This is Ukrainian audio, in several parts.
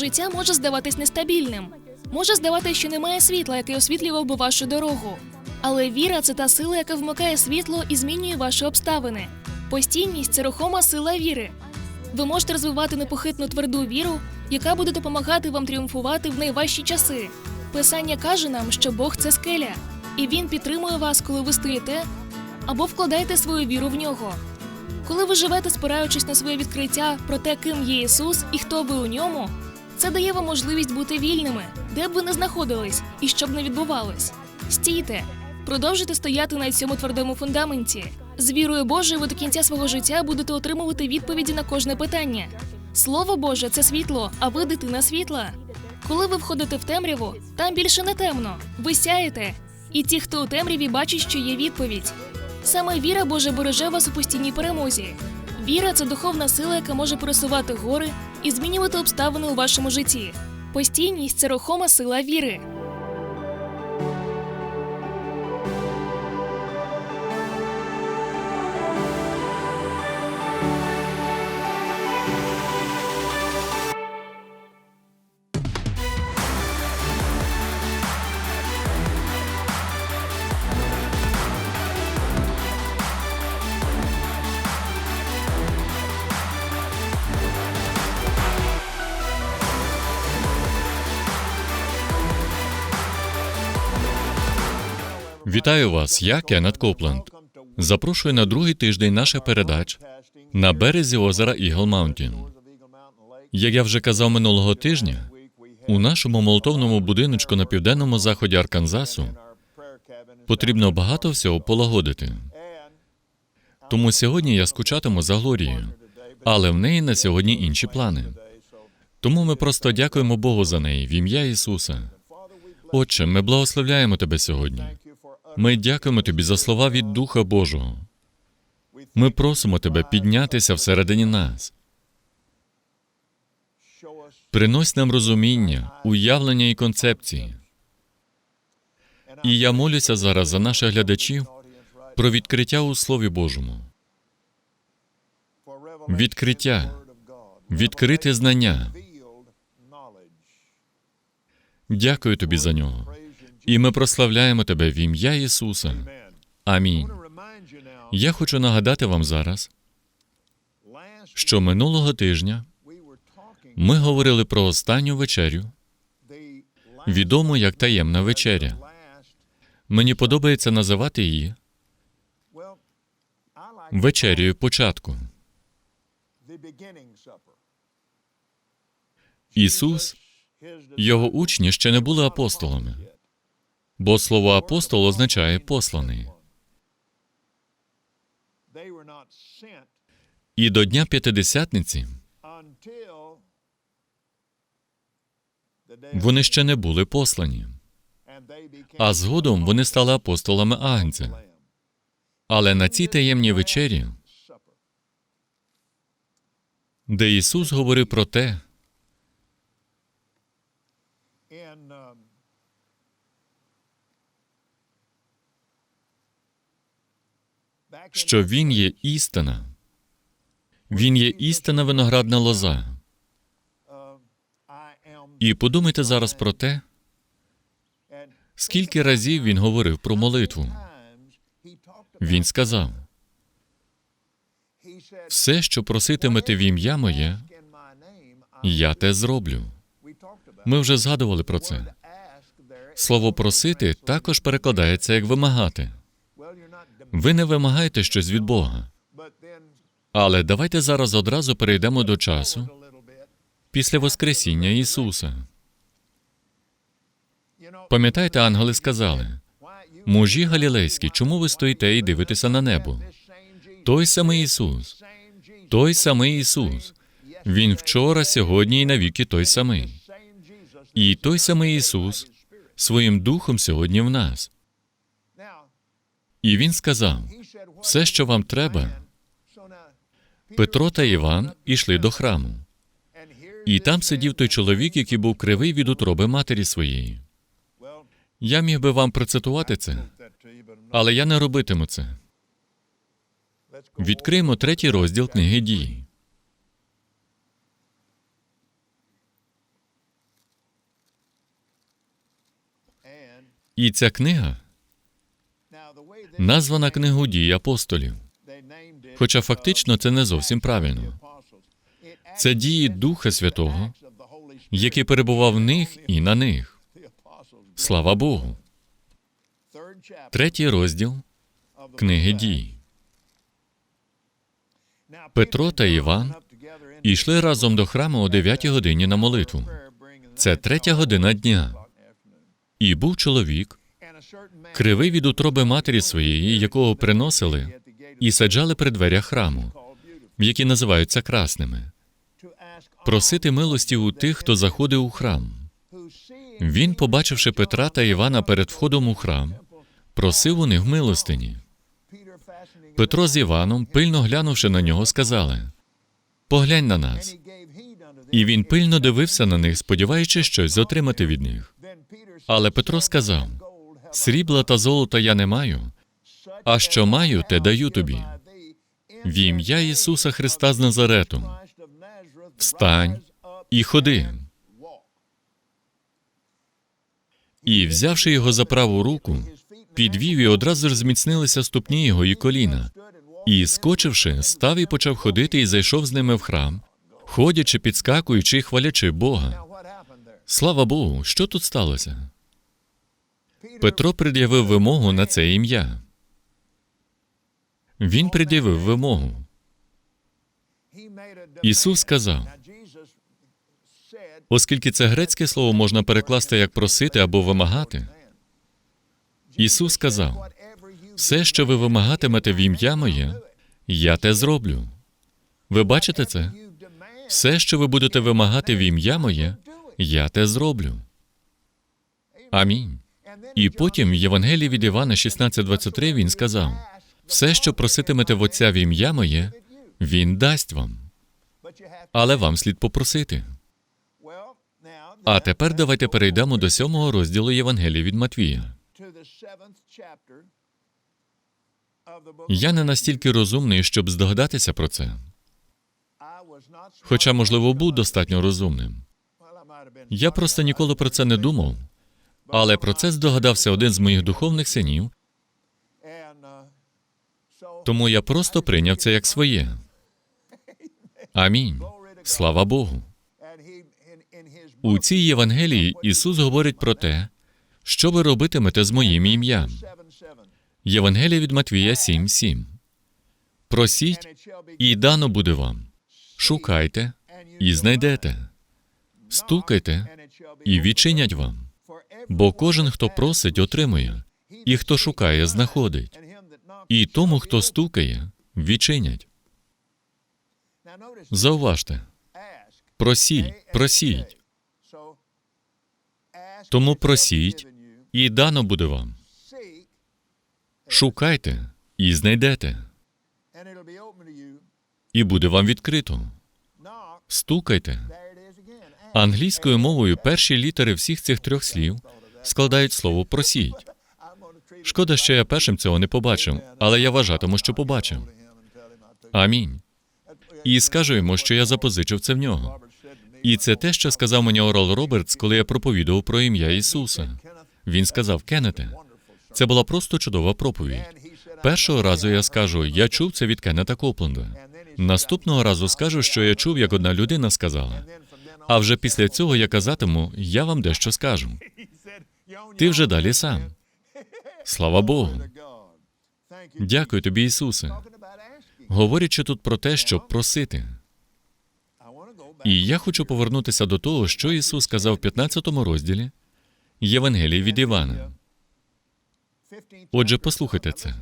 Життя може здаватись нестабільним. Може здаватись, що немає світла, яке освітлював би вашу дорогу. Але віра це та сила, яка вмикає світло і змінює ваші обставини. Постійність це рухома сила віри. Ви можете розвивати непохитну тверду віру, яка буде допомагати вам тріумфувати в найважчі часи. Писання каже нам, що Бог це скеля, і Він підтримує вас, коли ви стоїте або вкладаєте свою віру в нього. Коли ви живете, спираючись на своє відкриття про те, ким є Ісус і хто ви у ньому, це дає вам можливість бути вільними, де б ви не знаходились і що б не відбувалось. Стійте, продовжуйте стояти на цьому твердому фундаменті. З вірою Божою ви до кінця свого життя будете отримувати відповіді на кожне питання. Слово Боже це світло, а ви дитина світла. Коли ви входите в темряву, там більше не темно. Ви сяєте. І ті, хто у темряві, бачать, що є відповідь. Саме віра Божа береже вас у постійній перемозі. Віра це духовна сила, яка може пересувати гори і змінювати обставини у вашому житті. Постійність це рухома сила віри. Вітаю вас, я Кеннет Копленд. Запрошую на другий тиждень наших передач на березі озера Ігл Маунтін. Як я вже казав минулого тижня, у нашому молотовному будиночку на південному заході Арканзасу потрібно багато всього полагодити. Тому сьогодні я скучатиму за Глорією, але в неї на сьогодні інші плани. Тому ми просто дякуємо Богу за неї в ім'я Ісуса. Отче, ми благословляємо тебе сьогодні. Ми дякуємо тобі за слова від Духа Божого. Ми просимо тебе піднятися всередині нас. Принось нам розуміння, уявлення і концепції. І я молюся зараз за наших глядачів про відкриття у Слові Божому, відкриття, відкрите знання. Дякую тобі за нього. І ми прославляємо тебе в ім'я Ісуса. Амінь. Я хочу нагадати вам зараз, що минулого тижня ми говорили про останню вечерю, відому як таємна вечеря. Мені подобається називати її вечерею початку. Ісус, його учні ще не були апостолами, бо слово апостол означає посланий. І до Дня П'ятидесятниці вони ще не були послані, а згодом вони стали апостолами Агнця. Але на цій таємній вечері, де Ісус говорив про те, що Він є істина, Він є істина виноградна лоза. І подумайте зараз про те, скільки разів він говорив про молитву. Він сказав: все, що проситимете в ім'я моє, я те зроблю. Ми вже згадували про це. Слово просити також перекладається як вимагати. Ви не вимагаєте щось від Бога. Але давайте зараз одразу перейдемо до часу після Воскресіння Ісуса. Пам'ятаєте, ангели сказали: мужі галілейські, чому ви стоїте і дивитеся на небо? Той самий Ісус, той самий Ісус. Він вчора, сьогодні і навіки той самий. І той самий Ісус своїм духом сьогодні в нас. І він сказав: все, що вам треба, Петро та Іван ішли до храму. І там сидів той чоловік, який був кривий від утроби матері своєї. Я міг би вам процитувати це, Але я не робитиму це. Відкриємо третій розділ книги дій. І ця книга названа книгою дій апостолів. Хоча фактично це не зовсім правильно. Це дії Духа Святого, який перебував в них і на них. Слава Богу. Третій розділ книги дій. Петро та Іван йшли разом до храму о 9 годині на молитву. Це третя година дня. І був чоловік, кривий від утроби матері своєї, якого приносили і саджали при дверях храму, які називаються красними, просити милості у тих, хто заходив у храм. Він, побачивши Петра та Івана перед входом у храм, просив у них милостині. Петро з Іваном, пильно глянувши на нього, сказали: Поглянь на нас. І він пильно дивився на них, сподіваючись щось отримати від них. Але Петро сказав: Срібла та золота я не маю, а що маю, те даю тобі. В ім'я Ісуса Христа з Назарету. Встань і ходи. І, взявши його за праву руку, підвів і одразу ж зміцнилися ступні його і коліна. І, скочивши, став і почав ходити і зайшов з ними в храм, ходячи, підскакуючи і хвалячи Бога. Слава Богу, що тут сталося? Петро пред'явив вимогу на це ім'я. Він пред'явив вимогу. Ісус сказав, оскільки це грецьке слово можна перекласти як просити або вимагати. Ісус сказав: все, що ви вимагатимете в ім'я моє, я те зроблю. Ви бачите це? Все, що ви будете вимагати в ім'я моє, я те зроблю. Амінь. І потім в Євангелії від Івана 16.23 він сказав: все, що проситимете в Отця в ім'я моє, він дасть вам. Але вам слід попросити. А тепер давайте перейдемо до сьомого розділу Євангелії від Матвія. Я не настільки розумний, щоб здогадатися про це, хоча, можливо, був достатньо розумним. Я просто ніколи про це не думав, але про це здогадався один з моїх духовних синів, тому я просто прийняв це як своє. Амінь. Слава Богу. У цій Євангелії Ісус говорить про те, що ви робитимете з моїм ім'ям. Євангелія від Матвія 7.7. Просіть, і дано буде вам. Шукайте і знайдете. Стукайте і відчинять вам. Бо кожен, хто просить, отримує, і хто шукає, знаходить. І тому, хто стукає, відчинять. Зауважте, просіть, просіть. Тому просіть, і дано буде вам. Шукайте і знайдете, і буде вам відкрито. Стукайте. Англійською мовою перші літери всіх цих трьох слів складають слово просіть. Шкода, що я першим цього не побачив, але я вважатиму, що побачив. Амінь. І скажу йому, що я запозичив це в нього. І це те, що сказав мені Орал Робертс, коли я проповідував про ім'я Ісуса. Він сказав: Кеннете, це була просто чудова проповідь. Першого разу я скажу, я чув це від Кеннета Копленда. Наступного разу скажу, що я чув, як одна людина сказала. А вже після цього я казатиму, я вам дещо скажу. Ти вже далі сам. Слава Богу. Дякую тобі, Ісусе. Говорячи тут про те, щоб просити. І я хочу повернутися до того, що Ісус сказав в 15 розділі Євангелії від Івана. Отже, послухайте це.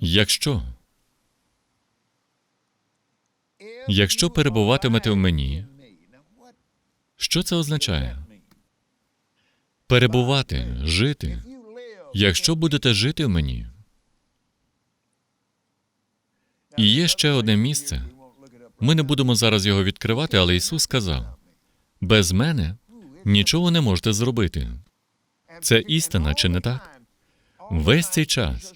Якщо Якщо перебуватимете в мені, що це означає? Перебувати, жити. Якщо будете жити в мені. І є ще одне місце. Ми не будемо зараз його відкривати, але Ісус сказав: без мене нічого не можете зробити. Це істина, чи не так? Весь цей час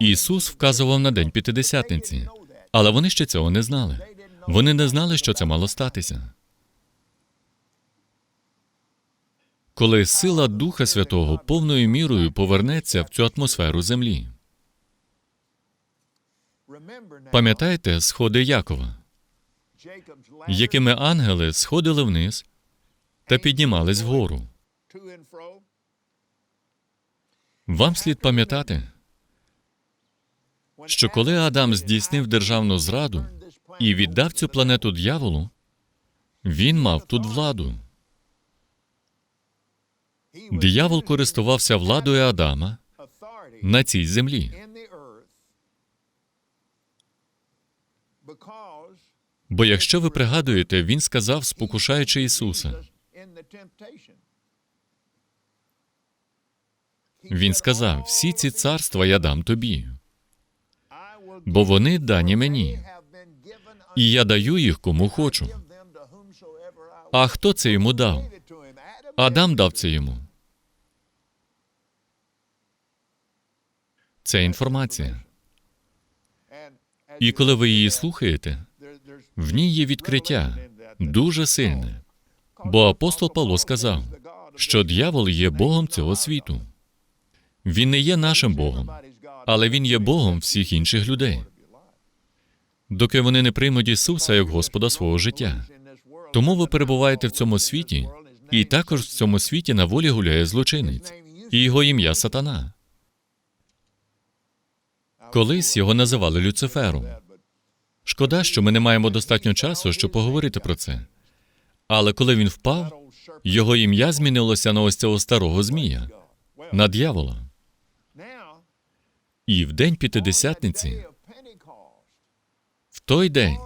Ісус вказував на день п'ятидесятниці, але вони ще цього не знали. Вони не знали, що це мало статися. Коли сила Духа Святого повною мірою повернеться в цю атмосферу землі. Пам'ятаєте сходи Якова, якими ангели сходили вниз та піднімались вгору. Вам слід пам'ятати, що коли Адам здійснив державну зраду і віддав цю планету дьяволу, він мав тут владу. Диявол користувався владою Адама на цій землі. Бо якщо ви пригадуєте, він сказав, спокушаючи Ісуса, він сказав: всі ці царства я дам тобі, бо вони дані мені, і я даю їх кому хочу. А хто це йому дав? Адам дав це йому. Це інформація. І коли ви її слухаєте, в ній є відкриття дуже сильне. Бо апостол Павло сказав, що дьявол є Богом цього світу. Він не є нашим Богом, але він є Богом всіх інших людей, доки вони не приймуть Ісуса як Господа свого життя. Тому ви перебуваєте в цьому світі, і також в цьому світі на волі гуляє злочинець, і його ім'я Сатана. Колись його називали Люцифером. Шкода, що ми не маємо достатньо часу, щоб поговорити про це. Але коли він впав, його ім'я змінилося на ось цього старого змія, на дьявола. І в день п'ятидесятниці, той день,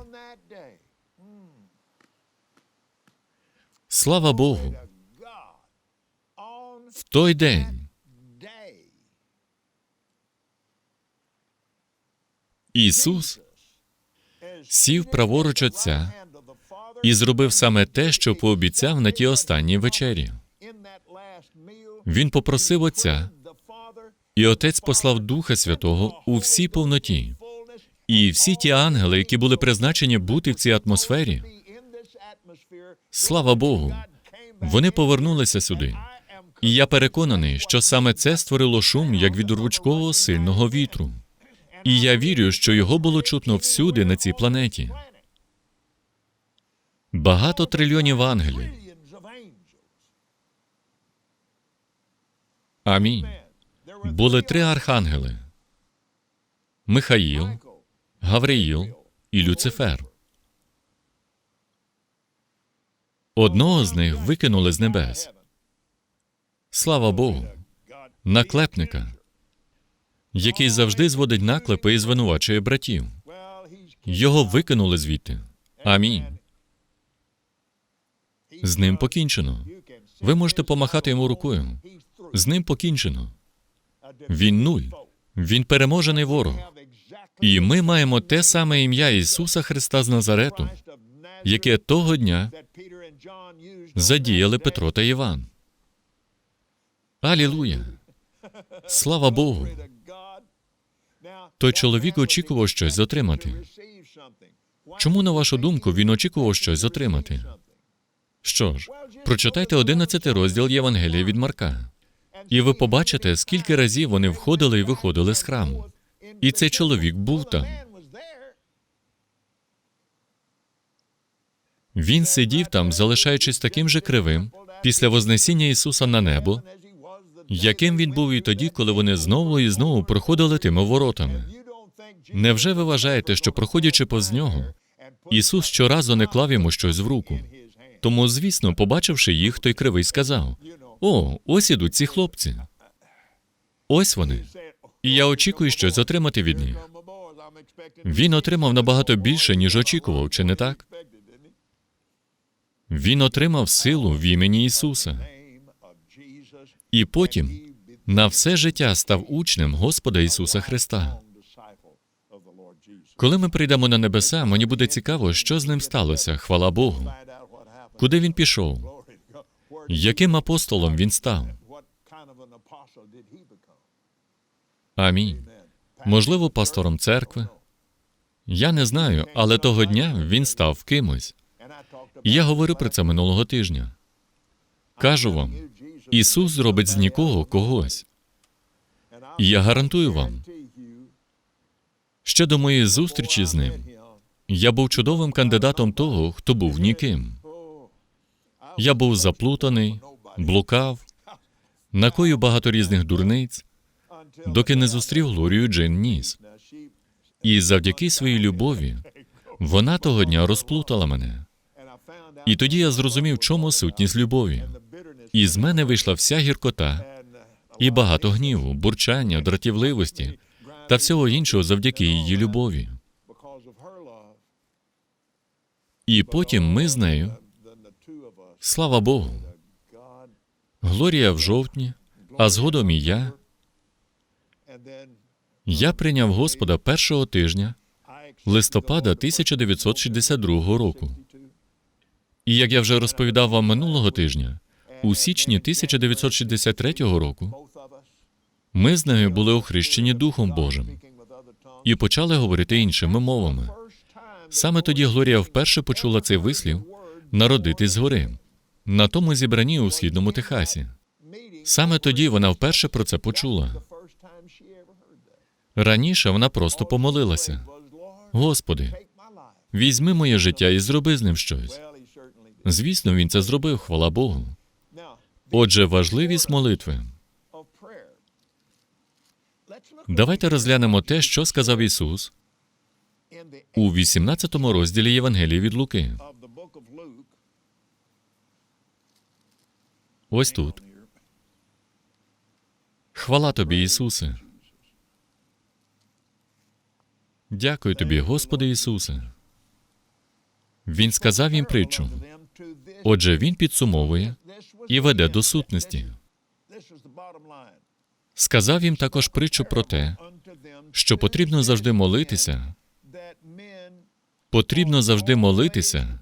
слава Богу, в той день Ісус сів праворуч Отця і зробив саме те, що пообіцяв на тій останній вечері. Він попросив Отця, і Отець послав Духа Святого у всій повноті. І всі ті ангели, які були призначені бути в цій атмосфері, слава Богу, вони повернулися сюди. І я переконаний, що саме це створило шум як від рвучкого сильного вітру. І я вірю, що його було чутно всюди на цій планеті. Багато трильйонів ангелів. Амінь. Були три архангели: Михаїл, Гавриїл і Люцифер. Одного з них викинули з небес. Слава Богу, наклепника, який завжди зводить наклепи і звинувачує братів. Його викинули звідти. Амінь. З ним покінчено. Ви можете помахати йому рукою. З ним покінчено. Він нуль. Він переможений ворог. І ми маємо те саме ім'я Ісуса Христа з Назарету, яке того дня задіяли Петро та Іван. Алілуя! Слава Богу! Той чоловік очікував щось отримати. Чому, на вашу думку, він очікував щось отримати? Що ж, прочитайте 11 розділ Євангелія від Марка, і ви побачите, скільки разів вони входили і виходили з храму. І цей чоловік був там. Він сидів там, залишаючись таким же кривим після Вознесіння Ісуса на небо, яким він був і тоді, коли вони знову і знову проходили тими воротами. Невже ви вважаєте, що проходячи повз нього, Ісус щоразу не клав йому щось в руку? Тому, звісно, побачивши їх, той кривий сказав: О, ось ідуть ці хлопці. Ось вони. І я очікую щось отримати від них. Він отримав набагато більше, ніж очікував, чи не так? Він отримав силу в імені Ісуса. І потім на все життя став учнем Господа Ісуса Христа. Коли ми прийдемо на небеса, мені буде цікаво, що з ним сталося, хвала Богу. Куди він пішов? Яким апостолом він став? Амінь. Можливо, пастором церкви. Я не знаю, але того дня він став кимось. Я говорю про це минулого тижня. Кажу вам, Ісус зробить з нікого когось. І я гарантую вам, ще до моєї зустрічі з ним я був чудовим кандидатом того, хто був ніким. Я був заплутаний, блукав, накоїв багато різних дурниць, доки не зустрів Глорію Джин Ніс. І завдяки своїй любові вона того дня розплутала мене. І тоді я зрозумів, чому сутність любові. І з мене вийшла вся гіркота і багато гніву, бурчання, дратівливості та всього іншого завдяки її любові. І потім ми з нею, слава Богу, Глорія в жовтні, а згодом і я. Я прийняв Господа першого тижня листопада 1962 року. І як я вже розповідав вам минулого тижня, у січні 1963 року ми з нею були охрещені Духом Божим і почали говорити іншими мовами. Саме тоді Глорія вперше почула цей вислів народитись згори на тому зібранні у східному Техасі. Саме тоді вона вперше про це почула. Раніше вона просто помолилася. Господи, візьми моє життя і зроби з ним щось. Звісно, він це зробив, хвала Богу. Отже, важливість молитви. Давайте розглянемо те, що сказав Ісус у 18 розділі Євангелії від Луки. Ось тут. Хвала тобі, Ісусе. Дякую тобі, Господи Ісусе. Він сказав їм притчу. Отже, він підсумовує і веде до сутності. Сказав їм також притчу про те, що потрібно завжди молитися, потрібно завжди молитися,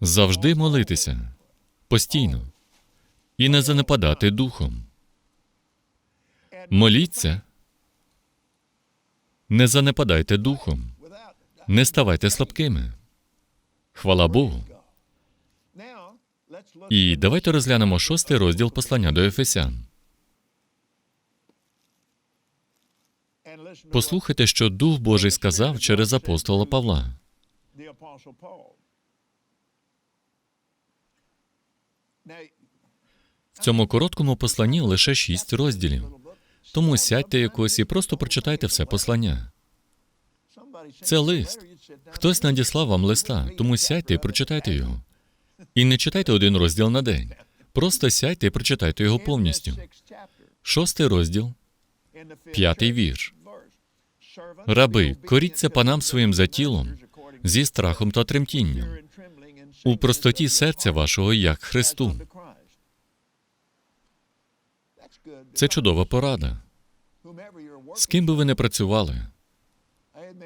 завжди молитися, постійно, і не занепадати духом. Моліться, не занепадайте духом, не ставайте слабкими. Хвала Богу. І давайте розглянемо шостий розділ послання до Ефесян. Послухайте, що Дух Божий сказав через апостола Павла. В цьому короткому посланні лише шість розділів. Тому сядьте якось і просто прочитайте все послання. Це лист. Хтось надіслав вам листа, тому сядьте і прочитайте його. І не читайте один розділ на день. Просто сядьте і прочитайте його повністю. Шостий розділ, п'ятий вірш. Раби, коріться панам своїм за тілом, зі страхом та тремтінням, у простоті серця вашого, як Христу. Це чудова порада. З ким би ви не працювали?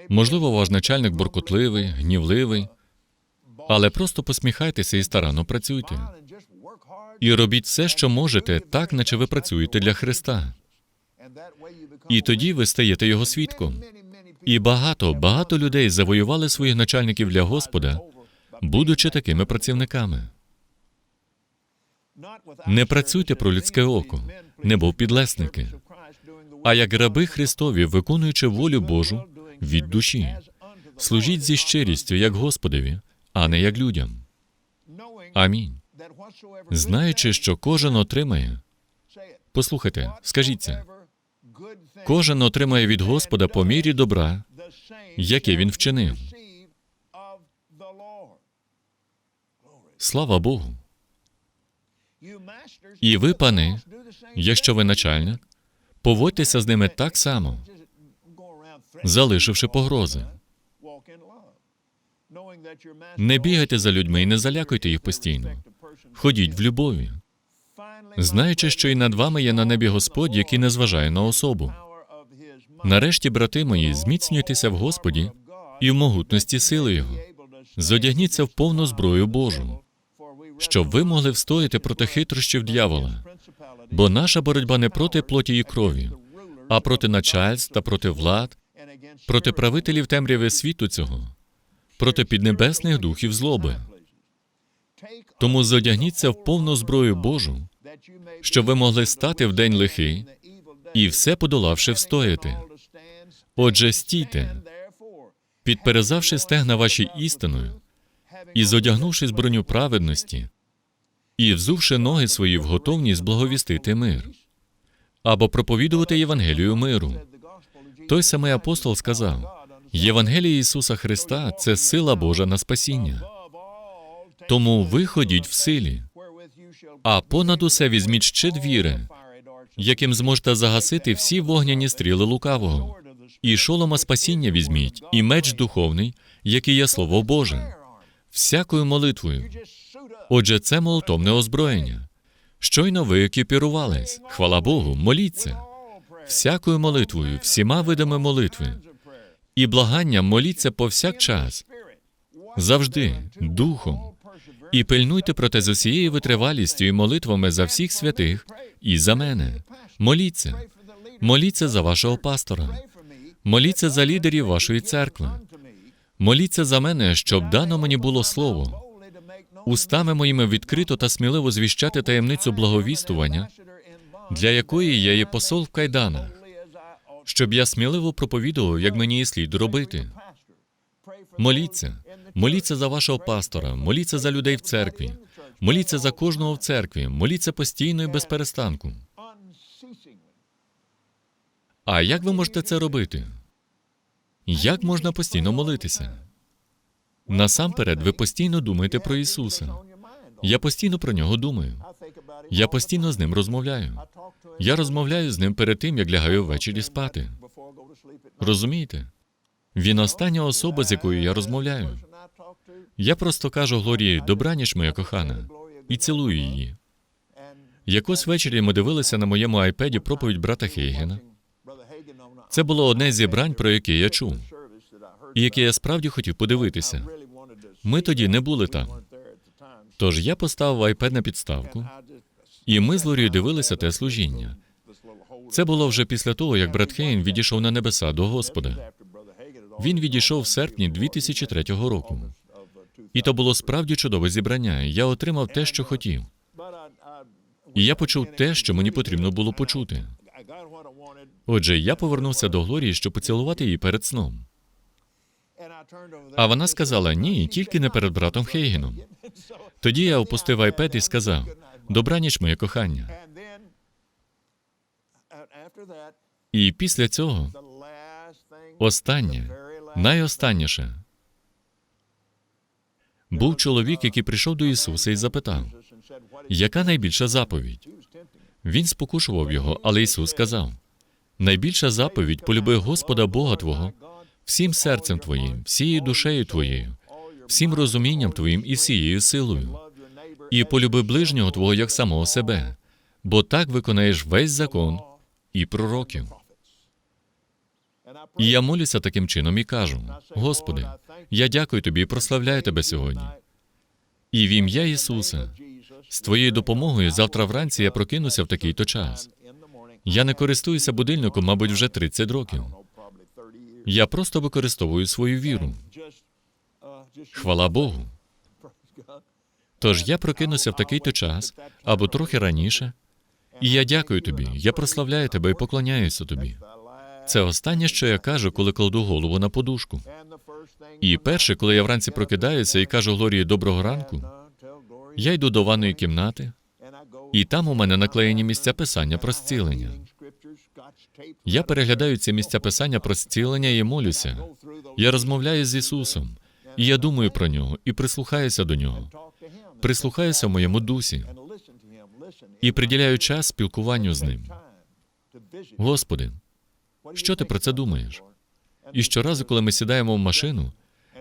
Можливо, ваш начальник буркотливий, гнівливий, але просто посміхайтеся і старанно працюйте. І робіть все, що можете, так, наче ви працюєте для Христа. І тоді ви стаєте його свідком. І багато, багато людей завоювали своїх начальників для Господа, будучи такими працівниками. Не працюйте про людське око, не був підлесники, а як раби Христові, виконуючи волю Божу від душі, служіть зі щирістю, як Господові, а не як людям. Амінь. Знаючи, що кожен отримає. Послухайте, скажіть це. Кожен отримає від Господа по мірі добра, яке він вчинив. Слава Богу. І ви, пани, якщо ви начальник, поводьтеся з ними так само, залишивши погрози. Не бігайте за людьми і не залякуйте їх постійно. Ходіть в любові, знаючи, що і над вами є на небі Господь, який не зважає на особу. Нарешті, брати мої, зміцнюйтеся в Господі і в могутності сили Його. Зодягніться в повну зброю Божу, щоб ви могли встояти проти хитрощів дьявола. Бо наша боротьба не проти плоті і крові, а проти начальств та проти влад, проти правителів темряви світу цього, проти піднебесних духів злоби. Тому зодягніться в повну зброю Божу, щоб ви могли стати в день лихий і все подолавши встояти. Отже, стійте, підперезавши стегна ваші істиною, і зодягнувши броню праведності, і взувши ноги свої в готовність благовістити мир, або проповідувати Євангелію миру. Той самий апостол сказав: Євангеліє Ісуса Христа це сила Божа на спасіння. Тому ви ходіть в силі, а понад усе візьміть щит віри, яким зможете загасити всі вогняні стріли лукавого. І шолома спасіння візьміть, і меч духовний, який є Слово Боже, всякою молитвою. Отже, це молотовне озброєння. Щойно ви екіпірувались. Хвала Богу, моліться. Всякою молитвою, всіма видами молитви. І благанням моліться повсякчас, завжди, духом. І пильнуйте проте з усією витривалістю і молитвами за всіх святих і за мене. Моліться. Моліться за вашого пастора. Моліться за лідерів вашої церкви. Моліться за мене, щоб дано мені було слово. Устами моїми відкрито та сміливо звіщати таємницю благовістування, для якої я є посол в кайданах, щоб я сміливо проповідував, як мені і слід робити. Моліться, моліться за вашого пастора, моліться за людей в церкві, моліться за кожного в церкві, моліться постійно і без перестанку. А як ви можете це робити? Як можна постійно молитися? Насамперед, ви постійно думаєте про Ісуса. Я постійно про нього думаю. Я постійно з ним розмовляю. Я розмовляю з ним перед тим, як лягаю ввечері спати. Розумієте? Він остання особа, з якою я розмовляю. Я просто кажу Глорії, добраніч, моя кохана, і цілую її. Якось ввечері ми дивилися на моєму айпеді проповідь брата Хейгена. Це було одне з зібрань, про яке я чув, і яке я справді хотів подивитися. Ми тоді не були там. Тож я поставив айпед на підставку, і ми з Лорією дивилися те служіння. Це було вже після того, як брат Хейн відійшов на небеса до Господа. Він відійшов в серпні 2003 року. І то було справді чудове зібрання. Я отримав те, що хотів. І я почув те, що мені потрібно було почути. Отже, я повернувся до Глорії, щоб поцілувати її перед сном. А вона сказала: ні, тільки не перед братом Хейгеном. Тоді я опустив айпед і сказав: Добраніч, моє кохання. І після цього останнє, найостанніше. Був чоловік, який прийшов до Ісуса і запитав, яка найбільша заповідь? Він спокушував його, але Ісус сказав: найбільша заповідь полюби Господа Бога Твого всім серцем Твоїм, всією душею Твоєю, всім розумінням Твоїм і всією силою, і полюби ближнього Твого як самого себе, бо так виконаєш весь закон і пророків. І я молюся таким чином і кажу: Господи, я дякую Тобі і прославляю Тебе сьогодні. І в ім'я Ісуса, з Твоєю допомогою завтра вранці я прокинуся в такий то час. Я не користуюся будильником, мабуть, вже 30 років. Я просто використовую свою віру. Хвала Богу. Тож я прокинуся в такий то час або трохи раніше, і я дякую тобі, я прославляю тебе і поклоняюся тобі. Це останнє, що я кажу, коли кладу голову на подушку. І перше, коли я вранці прокидаюся і кажу Глорії доброго ранку, я йду до ванної кімнати, і там у мене наклеєні місця писання про зцілення. Я переглядаю ці місця писання про зцілення і молюся. Я розмовляю з Ісусом, і я думаю про нього, і прислухаюся до нього. Прислухаюся в моєму дусі і приділяю час спілкуванню з ним. Господи, що ти про це думаєш? І щоразу, коли ми сідаємо в машину,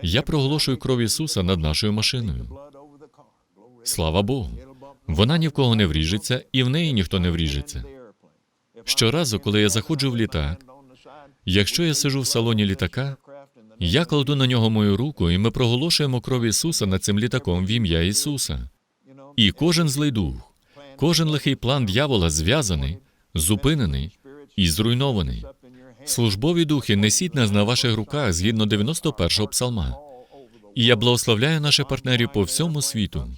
я проголошую кров Ісуса над нашою машиною. Слава Богу. Вона ні в кого не вріжеться, і в неї ніхто не вріжеться. Щоразу, коли я заходжу в літак, якщо я сижу в салоні літака, я кладу на нього мою руку, і ми проголошуємо кров Ісуса над цим літаком в ім'я Ісуса. І кожен злий дух, Кожен лихий план дьявола зв'язаний, зупинений і зруйнований. Службові духи, несіть нас на ваших руках згідно 91-го псалма. І я благословляю наших партнерів по всьому світу.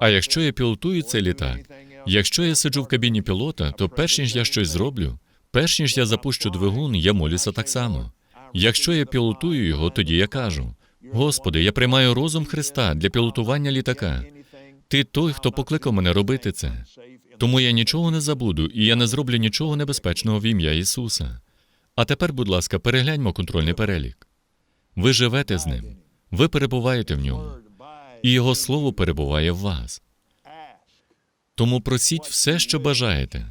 А якщо я пілотую цей літак, якщо я сиджу в кабіні пілота, то перш ніж я щось зроблю, перш ніж я запущу двигун, я молюся так само. Якщо я пілотую його, тоді я кажу: Господи, я приймаю розум Христа для пілотування літака. Ти той, хто покликав мене робити це. Тому я нічого не забуду, і я не зроблю нічого небезпечного в ім'я Ісуса. А тепер, будь ласка, перегляньмо контрольний перелік. Ви живете з ним, ви перебуваєте в ньому, і Його слово перебуває в вас. Тому просіть все, що бажаєте,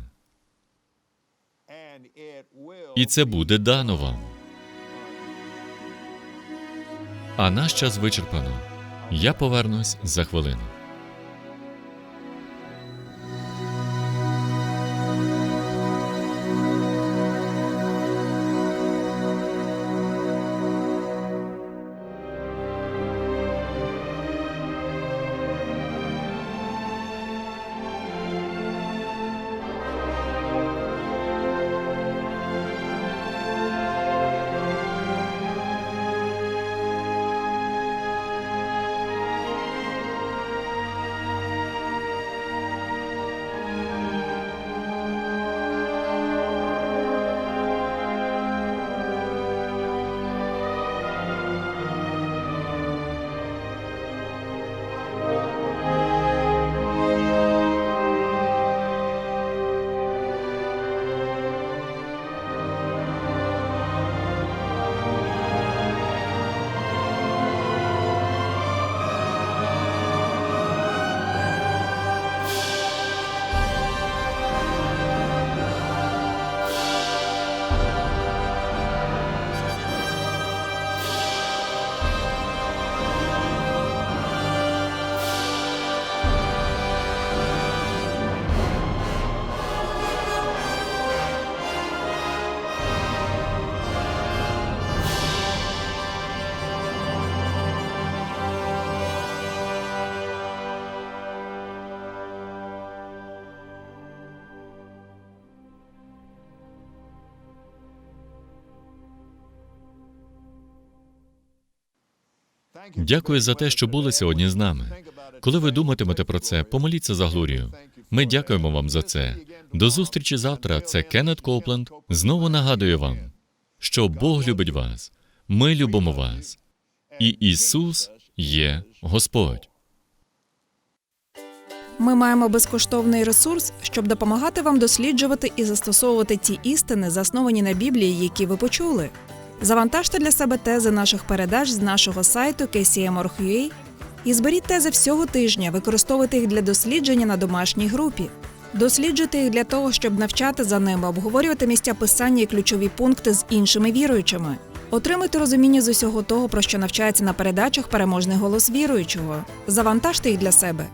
і це буде дано вам. А наш час вичерпано. Я повернусь за хвилину. Дякую за те, що були сьогодні з нами. Коли ви думатимете про це, помоліться за Глорію. Ми дякуємо вам за це. До зустрічі завтра. Це Кеннет Копленд. Знову нагадую вам, що Бог любить вас, ми любимо вас, і Ісус є Господь. Ми маємо безкоштовний ресурс, щоб допомагати вам досліджувати і застосовувати ті істини, засновані на Біблії, які ви почули. Завантажте для себе тези наших передач з нашого сайту kcm.org.ua і зберіть тези всього тижня, використовуйте їх для дослідження на домашній групі. Досліджуйте їх для того, щоб навчати за ними, обговорювати місця писання і ключові пункти з іншими віруючими. Отримуйте розуміння з усього того, про що навчається на передачах переможний голос віруючого. Завантажте їх для себе.